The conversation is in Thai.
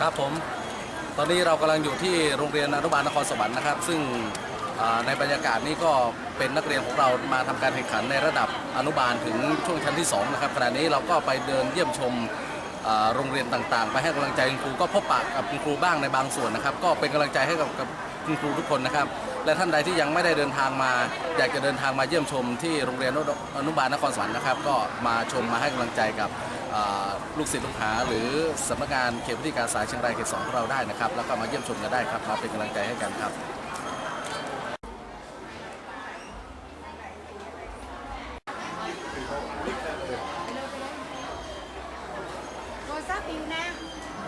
ครับผม ตอนนี้เรากำลังอยู่ที่โรงเรียนอนุบาลนครสวรรค์นะครับ ซึ่งในบรรยากาศนี้ก็เป็นนักเรียนของเรามาทำการแข่งขันในระดับอนุบาลถึงช่วงชั้นที่2นะครับขณะนี้เราก็ไปเดินเยี่ยมชมโรงเรียนต่างๆ ไปให้กำลังใจคุณครูก็พบปะกับคุณครูบ้างในบางส่วนนะครับ ก็เป็นกำลังใจให้กับคุณครูทุกคนนะครับ และท่านใดที่ยังไม่ได้เดินทางมา อยากจะเดินทางมาเยี่ยมชมที่โรงเรียนอนุบาลนครสวรรค์นะครับ ก็มาชมมาให้กำลังใจกับลูกศิษย์ลูกหา หรือสำนักงานเขตพื้นที่การศึกษาเชียงรายเขตสองของเราได้นะครับ แล้วก็มาเยี่ยมชมกันได้ครับมาเป็นกำลังใจให้กันครับโรศัพท์อยู่นะทราบเปิด